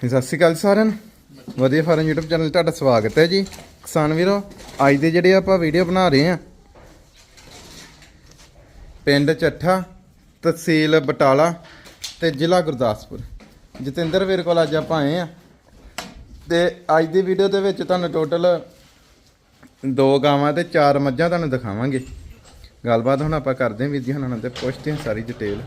ਸਤਿ ਸ਼੍ਰੀ ਅਕਾਲ ਸਾਰਿਆਂ ਨੂੰ। ਵਧੀਆ ਫਾਰਮ YouTube ਚੈਨਲ 'ਤੇ ਤੁਹਾਡਾ ਸਵਾਗਤ ਹੈ ਜੀ। ਕਿਸਾਨ ਵੀਰੋ, ਅੱਜ ਦੇ ਜਿਹੜੇ ਆਪਾਂ ਵੀਡੀਓ ਬਣਾ ਰਹੇ ਆ ਪਿੰਡ ਚੱਠਾ, ਤਹਿਸੀਲ ਬਟਾਲਾ ਤੇ ਜ਼ਿਲ੍ਹਾ ਗੁਰਦਾਸਪੁਰ। ਜਤਿੰਦਰ ਵੀਰ ਕੋਲ ਅੱਜ ਆਪਾਂ ਆਏ ਆ ਤੇ ਅੱਜ ਦੀ ਵੀਡੀਓ ਦੇ ਵਿੱਚ ਤੁਹਾਨੂੰ ਟੋਟਲ ਦੋ ਗਾਵਾਂ ਤੇ ਚਾਰ ਮੱਝਾਂ ਤੁਹਾਨੂੰ ਦਿਖਾਵਾਂਗੇ। ਗੱਲਬਾਤ ਹੁਣ ਆਪਾਂ ਕਰਦੇ ਹਾਂ ਵੀਰ ਜੀ ਹੁਣਾਂ ਨਾਲ ਤੇ ਪੁੱਛਦੇ ਹਾਂ ਸਾਰੀ ਡਿਟੇਲ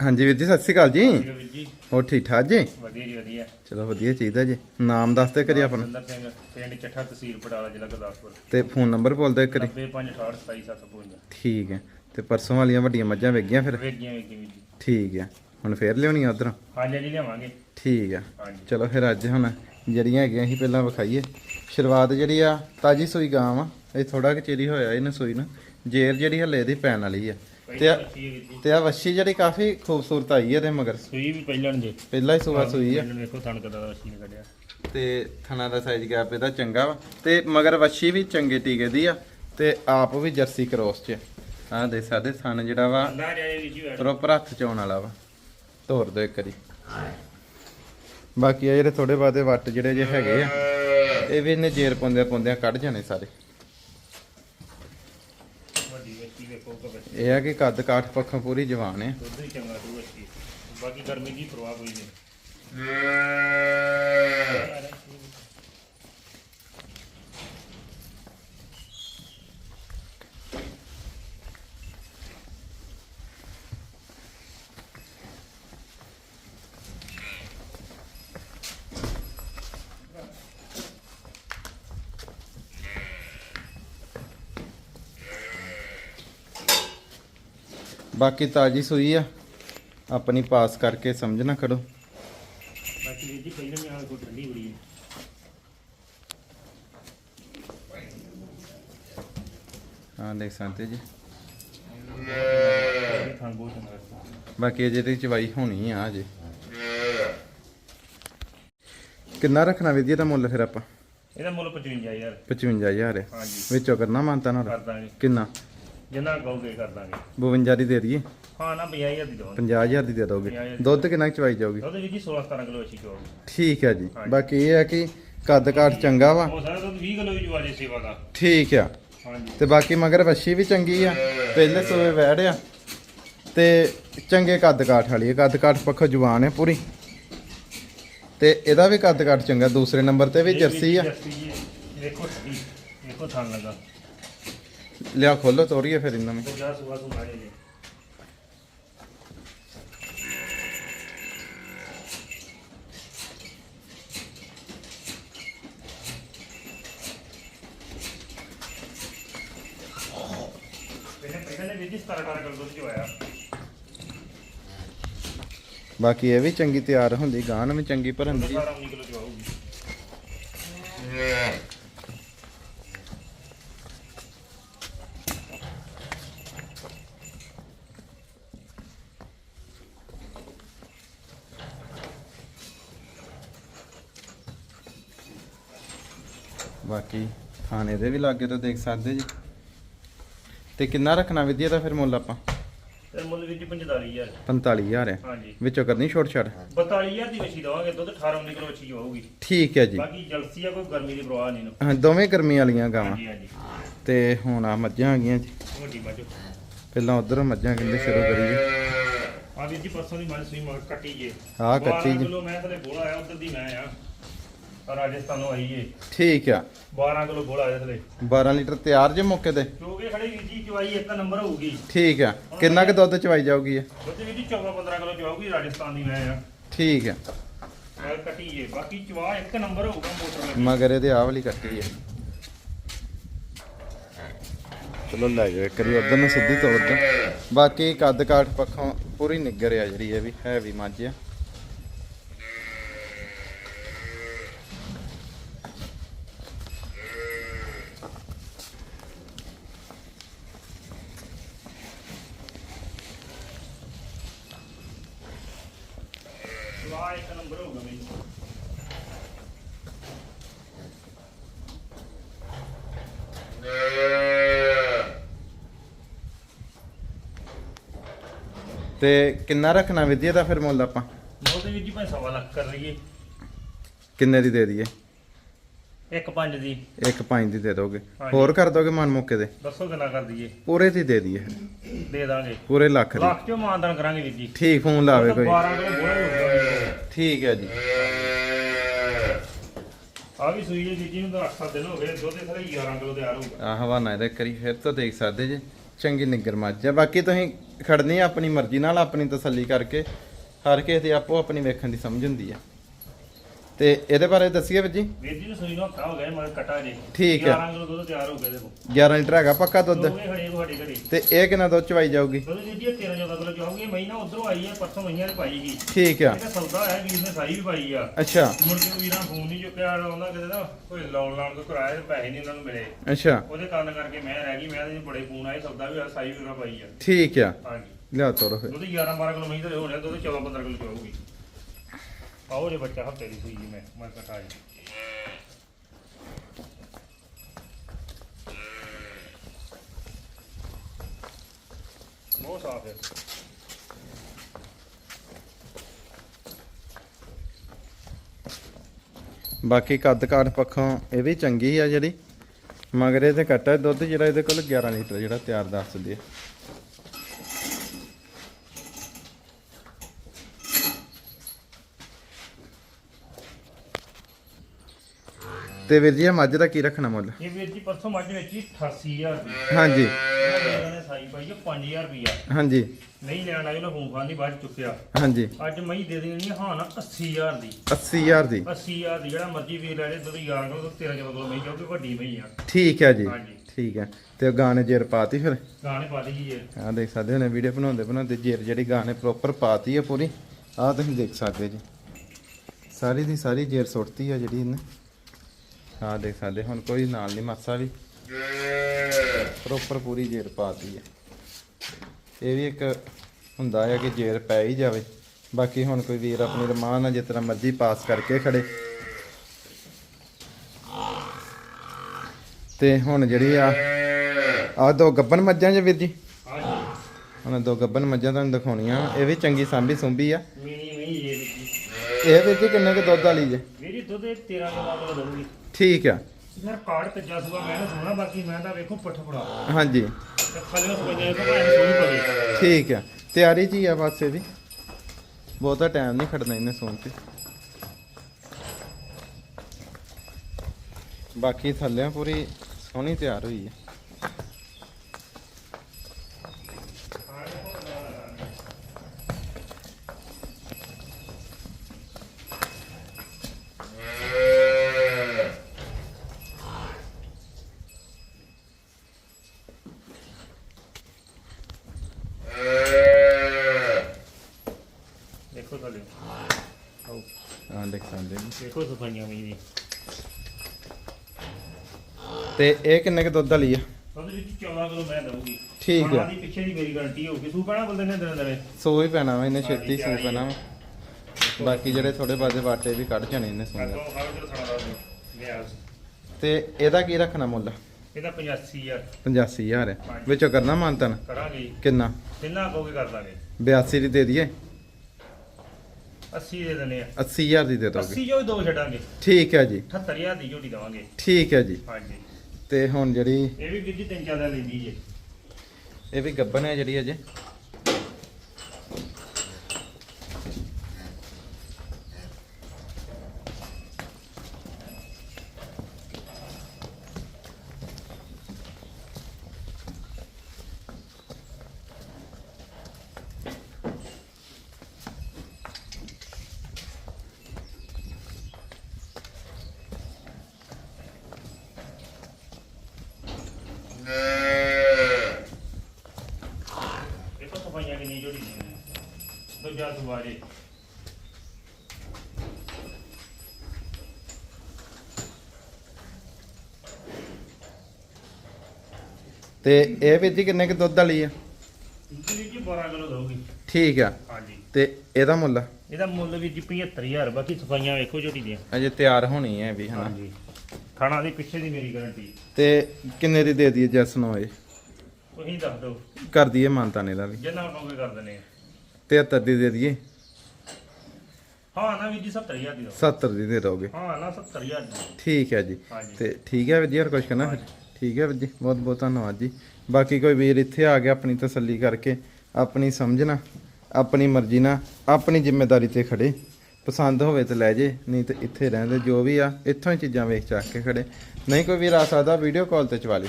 ਹਾਂਜੀ ਵੀਰ ਜੀ ਸਤਿ ਸ਼੍ਰੀ ਅਕਾਲ ਜੀ। ਵੀਰ ਜੀ। ਹੋਰ ਠੀਕ ਠਾਕ ਜੀ? ਵਧੀਆ ਜੀ ਵਧੀਆ। ਚਲੋ ਵਧੀਆ ਚਾਹੀਦਾ ਜੀ। ਨਾਮ ਦੱਸ ਦੇ ਕਰੀ ਆਪਣਾ। ਸੁੰਦਰ ਸਿੰਘ ਪਿੰਡ ਚੱਠਾ ਤਹਿਸੀਲ ਪਟਾਲਾ ਜ਼ਿਲ੍ਹਾ ਗੁਰਦਾਸਪੁਰ। ਤੇ ਫੋਨ ਨੰਬਰ ਬੋਲ ਦੇ ਕਰੀ 9568277755 ਠੀਕ ਹੈ। ਤੇ ਪਰਸੋਂ ਵਾਲੀਆਂ ਵੱਡੀਆਂ ਮੱਝਾਂ ਵੇਗੀਆਂ ਫਿਰ? ਵੇਗੀਆਂ ਵੇਗੀਆਂ ਵੀਰ ਜੀ। ਠੀਕ ਹੈ। ਹੁਣ ਫੇਰ ਲਿਆਉਣੀਆਂ ਉਧਰੋਂ? ਹਾਂਜੀ ਜੀ ਲਿਆਵਾਂਗੇ। ਠੀਕ ਹੈ। ਹਾਂਜੀ। ਚਲੋ ਫਿਰ ਅੱਜ ਹੁਣ ਜਿਹੜੀਆਂ ਹੈਗੀਆਂ ਅਸੀਂ ਪਹਿਲਾਂ ਵਿਖਾਈਏ। ਸ਼ੁਰੂਆਤ ਜਿਹੜੀ ਆ ਤਾਜੀ ਸੂਈ ਗਾਂ ਵਾ। ਇਹ ਥੋੜਾ ਚਿਰੀ ਹੋਇਆ ਇਹਨੂੰ ਸੂਈ ਨੂੰ। ਜੇਰ ਜਿਹੜੀ ਹਲੇ ਇਹਦੀ ਪੈਣ ਵਾਲੀ ਆ। ਤੇ ਆ- ਤੇ ਆ ਵੱਛੀ ਜਿਹੜੀ ਕਾਫੀ ਖੂਬਸੂਰਤ ਆਈ ਹੈ ਇਹਦੇ ਮਗਰ। ਸੂਈ ਵੀ ਪਹਿਲਾਂ ਜੇ ਪਹਿਲਾ ਹੀ ਸੂਆ ਸੂਈ ਆ ਪਹਿਲਾਂ ਵੇਖੋ ਥਣ ਕਦਾ ਅੱਛੀ ਨੇ ਕੱਢਿਆ। ਤੇ ਥਣਾ ਦਾ ਸਾਈਜ਼ ਗੈਪ ਇਹਦਾ ਚੰਗਾ ਵਾ। ਤੇ ਮਗਰ ਵੱਛੀ ਵੀ ਚੰਗੇ ਟੀਕੇ ਦੀ ਆ। ਤੇ ਆਪ ਵੀ ਜਰਸੀ ਕ੍ਰੋਸ ਚ। ਆਹ ਦੇ ਸਾਡੇ ਥਣ ਜਿਹੜਾ ਵਾ ਜੀ। ਪ੍ਰੋਪਰ ਹੱਥ ਚ ਆਉਣ ਵਾਲਾ ਵਾ। ਤੋਰ ਦੋ ਇੱਕ ਵਾਰੀ। ਬਾਕੀ ਆ ਜਿਹੜੇ ਥੋੜੇ ਬਾਦੇ ਵੱਟ ਜਿਹੜੇ ਜੇ ਹੈਗੇ ਆ ਇਹ ਵੀ ਇਹਨੇ ਜੇਰ ਪਾਉਂਦਿਆਂ ਪਾਉਂਦਿਆਂ ਕੱਢ ਜਾਣੇ ਸਾਰੇ ਵੱਡੀ ਵੇਖੀ ਵੇਖੋ ਕੋ ਬੱਚੇ ਇਹ ਆ ਕਿ ਕੱਦ ਕਾਠ ਪੱਖੋਂ ਪੂਰੀ ਜਵਾਨ ਹੈ। ਦੁੱਧ ਹੀ ਚੰਗਾ ਤੂੰ ਅੱਛੀ ਬਾਕੀ ਗਰਮੀ ਦੀ ਪਰਵਾਹ ਕੋਈ ਨਹੀਂ। ਬਾਕੀ ਤਾਜੀ ਸੂਈ ਆ। ਆਪਣੀ ਪਾਸ ਕਰਕੇ ਸਮਝ ਨਾ ਖੜੋ ਬਾਕੀ ਵੀਰ ਜੀ ਪਹਿਲਾਂ ਵੀ ਆਹ ਕੋਈ ਠੰਡੀ ਬੜੀ ਹੈ। ਹਾਂ ਦੇਖ ਸਕਦੇ ਜੀ। ਬਹੁਤ ਚੰਗਾ। ਬਾਕੀ ਅਜੇ ਤੇ ਚਵਾਈ ਹੋਣੀ ਆ ਅਜੇ। ਕਿੰਨਾ ਰੱਖਣਾ ਵਿਧੀ ਦਾ ਮੁੱਲ ਫਿਰ ਆਪਾਂ? ਇਹਦਾ ਮੁੱਲ 55000 55000 ਹੈ ਹਾਂਜੀ। ਵਿੱਚੋਂ ਕਰਨਾ ਮਾਨਤਾ ਨਾਲ? ਕਰ ਦਾਂਗੇ। ਕਿੰਨਾ? ਜਿੰਨਾ ਕਹੋਗੇ ਕਰ ਦਾਂਗੇ। 52 ਦੀ ਦੇ ਦਈਏ। ਹਾਂ ਨਾ 50000 ਦੀ ਦਵਾਂਗੇ। 50000 ਦੀ ਦੇ ਦੋਗੇ। 50,000 ਦੀ। ਦੁੱਧ ਕਿੰਨਾ ਕੁ ਚਵਾਈ ਜਾਊਗੀ? ਉਹਦੇ ਵਿੱਚ ਹੀ 16 17 ਕਿਲੋ ਅੱਛੀ ਚੋਗੀ ਠੀਕ ਹੈ ਜੀ। ਬਾਕੀ ਇਹ ਹੈ ਕਿ ਕੱਦ ਕਾਠ ਚੰਗਾ ਵਾ। ਉਹ ਸਾਰਾ ਦੁੱਧ 20 ਕਿਲੋ ਵੀ ਜਵਾਜੇ ਸੇਵਾ ਦਾ। ਠੀਕ ਆ। ਹਾਂਜੀ। ਤੇ ਬਾਕੀ ਮਗਰ ਵੱਛੀ ਵੀ ਚੰਗੀ ਆ। ਪਹਿਲੇ ਸੋਏ ਵਹਿੜਿਆ ਤੇ ਚੰਗੇ ਕੱਦ ਕਾਠ ਵਾਲੀ ਹੈ ਕੱਦ ਕਾਠ ਪੱਖੋਂ ਜਵਾਨ ਹੈ ਪੂਰੀ। ਤੇ ਇਹਦਾ ਵੀ ਕੱਦ ਕਾਠ ਚੰਗਾ। ਦੂਸਰੇ ਨੰਬਰ ਤੇ ਵੀ ਜਰਸੀ ਆ। ਜੀ। ਦੇਖੋ ਦੇਖੋ ਥਣ ਲਗਾ। ਲਿਆ ਖੋਲੋ ਤੋਰੀਏ ਫਿਰ ਇਹਨਾਂ ਵਿੱਚ ਨੇ ਵੀ 17 18 ਕਿਲੋ ਦੁੱਧ ਜੋ ਆਇਆ ਬਾਕੀ ਇਹ ਵੀ ਚੰਗੀ ਤਿਆਰ ਹੁੰਦੀ ਗਾਨ ਵੀ ਚੰਗੀ ਭਰਨ ਦੀ 18 19 ਕਿਲੋ ਜੋ ਆਊਗੀ ਬਾਕੀ ਖਾਣੇ ਦੇ ਵੀ ਲਾਗੇ ਤੋਂ ਦੇਖ ਸਕਦੇ ਜੀ। ਤੇ ਕਿੰਨਾ ਰੱਖਣਾ ਵਿਧੀ ਦਾ ਫਿਰ ਮੁੱਲ ਆਪਾਂ? ਮੁੱਲ ਵੀ ਜੀ 45000 45000 ਹੈ। ਹਾਂਜੀ। ਵਿੱਚੋਂ ਕਰਨੀ ਛੋਟ ਛੜ 42000 ਦੀ ਵਛੀ ਦਵਾਂਗੇ ਦੁੱਧ 18 19 ਕਿਲੋ ਵਛੀ ਜੋ ਆਊਗੀ ਠੀਕ ਹੈ ਜੀ। ਬਾਕੀ ਜਲਸੀ ਆ ਕੋਈ ਗਰਮੀ ਦੀ ਪਰਵਾਹ ਨਹੀਂ ਨੂੰ ਹਾਂ ਦੋਵੇਂ ਗਰਮੀ ਵਾਲੀਆਂ ਗਾਵਾਂ। ਹਾਂਜੀ ਹਾਂਜੀ। ਤੇ ਹੁਣ ਆ ਮੱਝਾਂ ਆ ਗਈਆਂ ਜੀ। ਵੱਡੀ ਮੱਝ। ਪਹਿਲਾਂ ਉਧਰ ਮੱਝਾਂ ਕਹਿੰਦੇ ਸ਼ੁਰੂ ਕਰੀਏ ਆ ਵੀਰ ਜੀ ਪਰਸੋਂ ਦੀ ਮੱਝ ਸੂਈ ਮਗਰ ਕੱਟੀ ਜੇ। ਆਹ ਕੱਟੀ 12 ਜੀ। ਕਿਲੋ ਮੈਂ ਥਲੇ ਬੋਲਾ ਆਇਆ ਉਧਰ ਦੀ ਮੈਂ ਆ। ਆਈ ਏ ਠੀਕ ਆ। 12 ਕਿਲੋ ਬੋਲਾ ਆਇਆ ਥਲੇ 12 ਲੀਟਰ ਤਿਆਰ ਜੇ ਮੌਕੇ ਤੇ? ਕਿਉਂਕਿ ਖੜੇ ਵੀਰ ਜੀ ਚਵਾਈ ਇੱਕ ਨੰਬਰ ਹੋਊਗੀ। ਠੀਕ ਆ। ਕਿੰਨਾ ਕੁ ਦੁੱਧ ਚਵਾਈ ਜਾਊਗੀ ਇਹ? ਦੁੱਧ ਵੀਰ ਜੀ 14 15 ਕਿਲੋ ਚਵਾਊਗੀ ਰਾਜਸਥਾਨ ਦੀ ਮੈਂ ਆ। ਠੀਕ ਆ। ਮੈਂ ਕੱਟੀ ਏ ਬਾਕੀ ਚਵਾ ਇੱਕ ਨੰਬਰ ਹੋਊਗਾ ਮੋਟਰ ਮਗਰ ਇਹਦੇ ਆਹ ਵਾਲੀ ਕੱਟੀ ਹੈ ਚਲੋ ਲੈ ਜਾਓ ਇੱਕ ਵਾਰੀ ਉਧਰ ਨੂੰ ਸਿੱਧੀ ਤੋੜ ਦੋ ਬਾਕੀ ਕੱਦ ਕਾਠ ਪੱਖੋਂ ਪੂਰੀ ਨਿੱਗਰ ਆ ਜਿਹੜੀ ਇਹ ਵੀ ਹੈਵੀ ਮੱਝ ਆ ਚਵਾ ਇੱਕ ਨੰਬਰ ਹੋਊਗਾ ਵੀਰ ਜੀ ਤੇ ਕਿੰਨਾ ਰੱਖਣਾ ਵਿਧੀ ਦਾ ਫਿਰ ਮੁੱਲ ਆਪਾਂ? ਮੁੱਲ ਵੀਰ ਜੀ ਭਾਵੇਂ ਸਵਾ ਲੱਖ ਕਰ ਲਈਏ। ਕਿੰਨੇ ਦੀ ਦੇ ਦਈਏ? ਇੱਕ ਪੰਜ ਦੀ। ਇੱਕ ਪੰਜ ਦੀ ਦੇ ਦੋਗੇ। ਹੋਰ ਕਰ ਦੋਗੇ ਮਨ ਮੌਕੇ ਦੇ ਦੱਸੋ ਕਿੰਨਾ ਕਰ ਦਈਏ। ਪੂਰੇ ਦੀ ਦੇ ਦਈਏ। ਦੇ ਦਾਂਗੇ। ਪੂਰੇ ਲੱਖ ਦੀ। ਲੱਖ ਚੋਂ ਮਾਨਦਾਨ ਕਰਾਂਗੇ ਵੀਰ ਜੀ। ਠੀਕ ਫੋਨ ਲਾਵੇ ਕੋਈ। 12 ਕਿਲੋ ਬੋਲਾ ਹੋਊਗਾ ਠੀਕ ਹੈ ਜੀ। ਆ ਵੀ ਸੂਈ ਜੀ ਜੀ ਨੂੰ ਤਾਂ 8 ਦਿਨ ਹੋ ਗਏ। ਦੁੱਧ ਦੇ ਥਲੇ 11 ਕਿਲੋ ਤਿਆਰ ਹੋਊਗਾ। ਆ ਹਵਾਨਾ ਇਹਦਾ ਕਰੀ ਫਿਰ ਤਾਂ ਦੇਖ ਸਕਦੇ ਜੇ। ਚੰਗੀ ਨਿੱਗਰ ਮੱਝ ਆ ਬਾਕੀ ਤੁਸੀਂ ਖੜਨੀ ਆ ਆਪਣੀ ਮਰਜ਼ੀ ਨਾਲ, ਆਪਣੀ ਤਸੱਲੀ ਕਰਕੇ, ਹਰ ਕਿਸੇ ਦੀ ਆਪੋ ਆਪਣੀ ਵੇਖਣ ਦੀ ਸਮਝ ਹੁੰਦੀ ਆ ਤੇ ਇਹਦੇ ਬਾਰੇ ਦੱਸੀਏ ਵੀਰ ਜੀ? ਵੀਰ ਜੀ ਨੂੰ ਸੂਈ ਨੂੰ ਹਫਤਾ ਹੋ ਗਿਆ ਮਗਰ ਕਟਾ ਜੇ। ਠੀਕ ਹੈ। 11 ਕਿਲੋ ਦੁੱਧ ਤਿਆਰ ਹੋ ਗਿਆ ਦੇਖੋ। 11 ਲੀਟਰ ਹੈਗਾ ਪੱਕਾ ਦੁੱਧ? ਦੋਵੇਂ ਖੜੇ ਤੁਹਾਡੀ ਘੜੀ ਤੇ ਇਹ ਕਿੰਨਾ ਦੁੱਧ ਚਵਾਈ ਜਾਊਗੀ? ਦੁੱਧ ਜੀ 13 14 ਕਿਲੋ ਚਾਹੂਗੀ ਮਹੀਨਾ ਉਧਰੋਂ ਆਈ ਹੈ ਪਰਸੋਂ ਮਹੀਆਂ ਨੇ ਪਾਈ ਗਈ ਠੀਕ ਆ। ਇਹਦਾ ਸੌਦਾ ਹੈ ਵੀਰ ਨੇ ਸਾਈ ਵੀ ਪਾਈ ਆ। ਅੱਛਾ। ਮੁੜ ਕੇ ਵੀਰਾਂ ਫੋਨ ਨਹੀਂ ਚੁੱਕਿਆ ਉਹਨਾਂ ਕਿਤੇ ਨਾ ਕੋਈ ਲੋਨ ਲਾਉਣ ਤੋਂ ਕਰਾਇਆ ਤੇ ਪੈਸੇ ਨਹੀਂ ਉਹਨਾਂ ਨੂੰ ਮਿਲੇ। ਅੱਛਾ। ਉਹਦੇ ਕਾਰਨ ਕਰਕੇ ਮੈਂ ਰਹਿ ਗਈ ਮੈਂ ਤੇ ਬੜੇ ਫੋਨ ਆਏ ਸੌਦਾ ਵੀ ਆ, ਸਾਈ ਵੀ ਉਹਨਾਂ ਪਾਈ ਆ। ਠੀਕ ਆ। ਹਾਂਜੀ। ਲਿਆ ਤੋਰੋ ਫਿਰ। ਦੁੱਧ 11 12 ਕਿਲੋ ਮਹੀਂ ਤੇ ਹੋਣੇ ਦੁੱਧ 14 15 ਕਿਲੋ ਚਾਹੂਗੀ ਆਓ ਜੇ ਬੱਚਾ ਹਫ਼ਤੇ ਦੀ ਸੂਈ ਜੀ ਮੈਂ ਮੈਂ ਕਟਾ ਜੀ। ਬਹੁਤ ਸਾਫ਼ ਹੈ। ਬਾਕੀ ਕੱਦ ਕਾਠ ਪੱਖੋਂ ਇਹ ਵੀ ਚੰਗੀ ਆ ਜਿਹੜੀ, ਮਗਰ ਇਹਦੇ ਘੱਟਾ ਦੁੱਧ ਜਿਹੜਾ ਇਹਦੇ ਕੋਲ 11 ਲੀਟਰ ਜਿਹੜਾ ਤਿਆਰ ਦੱਸਦੀ ਆ ਤੇ ਵੀਰ ਜੀ ਇਹ ਮੱਝ ਦਾ ਕੀ ਰੱਖਣਾ ਮੁੱਲ? ਇਹ ਵੀਰ ਜੀ ਪਰਸੋਂ ਮੱਝ ਵੇਚੀ 88000 ਦੀ। ਹਾਂਜੀ। ਇਹਨਾਂ ਨੇ ਸਾਈ ਪਾਈ ਹੈ 5000 ਰੁਪਿਆ ਹਾਂਜੀ। ਨਹੀਂ ਲੈਣ ਆਏ ਉਹਨੇ ਫੋਨ ਫਾਨ ਦੀ ਬਾਅਦ 'ਚ ਚੁੱਕਿਆ। ਹਾਂਜੀ। ਅੱਜ ਮੈਂ ਦੇ ਦੇਣੀ ਹੈ ਹਾਂ ਨਾ 80000 ਦੀ। 80000 ਦੀ। 80000 ਦੀ ਜਿਹੜਾ ਮਰਜ਼ੀ ਵੀਰ ਲੈ ਲੈ ਦੁੱਧ 11 ਕਿਲੋ 13 ਕਿਲੋ ਮਹੀਂ ਕਿਉਂਕਿ ਵੱਡੀ ਮਹੀਂ ਆ। ਠੀਕ ਹੈ ਜੀ। ਹਾਂਜੀ। ਠੀਕ ਹੈ ਤੇ ਗਾਣੇ ਜੇਰ ਪਾਤੀ ਫਿਰ? ਗਾਣੇ ਪਾ ਦਈਏ ਇਹ ਆ ਦੇਖ ਸਕਦੇ ਹੋ ਨੇ ਵੀਡੀਓ ਬਣਾਉਂਦੇ ਬਣਾਉਂਦੇ ਜੇਰ ਜਿਹੜੀ ਗਾਣੇ ਪ੍ਰੋਪਰ ਪਾਤੀ ਹੈ ਪੂਰੀ। ਆ ਤੁਸੀਂ ਦੇਖ ਸਕਦੇ ਜੀ। ਸਾਰੀ ਦੀ ਸਾਰੀ ਜੇਰ ਸੁੱਟਤੀ ਆ ਜਿਹੜੀ ਇਹਨੇ। ਹਾਂ ਦੇਖ ਸਕਦੇ, ਹੁਣ ਕੋਈ ਨਾਲ ਨਹੀਂ ਮਾਸਾ ਵੀ। ਪ੍ਰੋਪਰ ਪੂਰੀ ਜੇਰ ਪਾਤੀ ਹੈ ਇਹ ਵੀ ਇੱਕ ਹੁੰਦਾ ਹੈ ਕਿ ਜੇਰ ਪੈ ਹੀ ਜਾਵੇ। ਬਾਕੀ ਹੁਣ ਕੋਈ ਵੀਰ ਆਪਣੀ ਰਮਾਨ ਨਾਲ ਜਿਸ ਤਰ੍ਹਾਂ ਮਰਜ਼ੀ ਪਾਸ ਕਰਕੇ ਖੜੇ। ਤੇ ਹੁਣ ਜਿਹੜੀ ਆ ਆ ਦੋ ਗੱਬਨ ਮੱਝਾਂ ਜੇ ਵੀਰ ਜੀ। ਹਾਂਜੀ ਹੁਣ ਦੋ ਗੱਬਨ ਮੱਝਾਂ ਤੁਹਾਨੂੰ ਦਿਖਾਉਣੀਆਂ। ਇਹ ਵੀ ਚੰਗੀ ਸਾਂਭੀ ਸੁੰਭੀ ਆ। ਇਹ ਵੀਰ ਜੀ ਕਿੰਨੇ ਕੁ ਦੁੱਧ ਵਾਲੀ ਜੇ? ਦੁੱਧ ਇਹ 13 ਕਿਲੋ ਕਿਲੋ ਦਊਗੀ ਠੀਕ ਆ। ਯਾਰ ਕਾਰਡ ਕੱਜਾ ਸੁਗਾ ਮੈਂ ਨਾ ਸੁਣਾ ਬਾਕੀ ਮੈਂ ਤਾਂ ਵੇਖੋ ਪੱਠ ਫੜਾ। ਹਾਂਜੀ। ਤੇ ਖਾਲੀ ਨੂੰ ਸੁਣਿਆ ਤਾਂ ਮੈਂ ਸੋਈ ਪਵੇ ਠੀਕ ਆ। ਤਿਆਰੀ ਚ ਹੀ ਆ ਬਸ ਇਹ ਵੀ ਬਹੁਤਾ ਟਾਈਮ ਨਹੀਂ ਖੜਨਾ ਇਹਨੇ ਸੌਣ ਤੇ। ਬਾਕੀ ਥੱਲੇ ਪੂਰੀ ਸੋਹਣੀ ਤਿਆਰ ਹੋਈ ਹੈ ਦੇਖੋ ਥੱਲੇ ਆਓ ਆ ਦੇਖ ਸਕਦੇ ਜੀ ਦੇਖੋ ਸਫਾਈਆਂ ਮਹੀਂ ਦੀ ਤੇ ਇਹ ਕਿੰਨੇ ਕੁ ਦੁੱਧ ਵਾਲੀ ਆ? ਉਹਦੇ ਵਿੱਚ 14 ਕਿਲੋ ਮੈਂ ਦਊਗੀ। ਠੀਕ ਆ। ਦੀ ਪਿੱਛੇ ਦੀ ਮੇਰੀ ਗਾਰੰਟੀ ਹੋਊਗੀ ਸੂ ਪੈਣਾ ਬੰਦੇ ਨੇ ਦਿਨ ਦਿਨੇ ਸੋ ਹੀ ਪੈਣਾ ਵਾ ਇਹਨੇ ਛੇਤੀ ਸੂ ਪੈਣਾ ਵਾ। ਬਾਕੀ ਜਿਹੜੇ ਥੋੜੇ ਬਾਦੇ ਵਾਟੇ ਵੀ ਕੱਢ ਜਾਣੇ ਇਹਨੇ ਖਾਓ ਤੇ ਥਣਾ ਦਾ ਵਿਆਜ ਤੇ ਇਹਦਾ ਕੀ ਰੱਖਣਾ ਮੁੱਲ? ਇਹਦਾ 85000 85000 ਹੈ ਹਾਂਜੀ। ਵਿੱਚੋਂ ਕਰਨਾ ਮਾਨਤਨ? ਕਰਾਂਗੇ ਕਿੰਨਾ? ਕਿੰਨਾ ਕਹੋਗੇ ਕਰ ਦਾਂਗੇ 82 ਦੀ ਦੇ ਦਈਏ? 80 ਦੇ ਦਿੰਦੇ ਆ। 80000 ਦੀ ਦੇ ਦੋਗੇ। 80 ਜੋ ਦੋ ਛੱਡਾਂਗੇ। ਠੀਕ ਹੈ ਜੀ। 78000 ਦੀ ਝੋਟੀ ਦਵਾਂਗੇ। ਠੀਕ ਹੈ ਜੀ। ਹਾਂਜੀ। ਤੇ ਹੁਣ ਜਿਹੜੀ ਇਹ ਵੀ ਵੀਰ ਜੀ ਤਿੰਨ ਚਾਰ ਦਾ ਲੈਂਦੀ ਜੇ। ਇਹ ਵੀ ਗੱਬਨ ਹੈ ਜਿਹੜੀ ਅਜੇ। ਸਫਾਈਆਂ ਕਿੰਨੀ ਝੋਟੀ ਦੀਆਂ ਦੂਜਾ ਸੁਵਾਰੇ ਤੇ ਇਹ ਵੀਰ ਜੀ ਕਿੰਨੇ ਕੁ ਦੁੱਧ ਵਾਲੀ ਆ? ਵੀ ਜੀ 12 ਕਿਲੋ ਦਊਗੀ। ਠੀਕ ਆ। ਹਾਂਜੀ। ਤੇ ਇਹਦਾ ਮੁੱਲ? ਇਹਦਾ ਮੁੱਲ ਵੀ ਜੀ 75000 ਬਾਕੀ ਸਫਾਈਆਂ ਵੇਖੋ ਝੋਟੀ ਦੀਆਂ। ਅਜੇ ਤਿਆਰ ਹੋਣੀ ਹੈ ਵੀ ਹਨਾ? ਹਾਂਜੀ। ਥਾਣਾ ਦੀ ਪਿੱਛੇ ਦੀ ਮੇਰੀ ਗਾਰੰਟੀ ਤੇ ਕਿੰਨੇ ਦੀ ਦੇ ਦਈਏ ਜੈਸ ਨੂੰ ਇਹ? ਤੁਸੀਂ ਦੱਸ ਦਿਓ। ਕਰ ਦਈਏ ਮਾਨਤਾਨੇ ਦਾ ਵੀ। ਜਿੰਨਾ ਕਹੋਗੇ ਕਰ ਦਿੰਦੇ ਆ। 73 ਦੀ ਦੇ ਦਈਏ। ਹਾਂ ਨਾ ਵੀਰ ਜੀ 70000 ਦੀ ਦੋ 70 ਦੀ ਦੇ ਦੋਗੇ। ਹਾਂ ਨਾ 70000 ਦੀ। ਠੀਕ ਹੈ ਜੀ। ਹਾਂਜੀ। ਤੇ ਠੀਕ ਹੈ ਵੀਰ ਜੀ ਹੋਰ ਕੁਝ ਫਿਰ ਠੀਕ ਹੈ ਵੀਰ ਜੀ ਬਹੁਤ ਬਹੁਤ ਧੰਨਵਾਦ ਜੀ। ਬਾਕੀ ਕੋਈ ਵੀਰ ਇੱਥੇ ਆ ਗਿਆ ਆਪਣੀ ਤਸੱਲੀ ਕਰਕੇ ਆਪਣੀ ਸਮਝਣਾ ਆਪਣੀ ਮਰਜ਼ੀ ਨਾਲ ਆਪਣੀ ਜ਼ਿੰਮੇਵਾਰੀ ਤੇ ਖੜੇ। ਪਸੰਦ ਹੋਵੇ ਤੇ ਲੈ ਜੇ ਨਹੀਂ ਤੇ ਇੱਥੇ ਰਹਿੰਦੇ ਜੋ ਵੀ ਆ ਇੱਥੋਂ ਹੀ ਚੀਜ਼ਾਂ ਵੇਖ ਚੱਕ ਕੇ ਖੜੇ। ਨਹੀਂ ਕੋਈ ਵੀਰ ਆ ਸਕਦਾ ਵੀਡੀਓ ਕਾਲ ਤੇ ਚਵਾ ਲਈ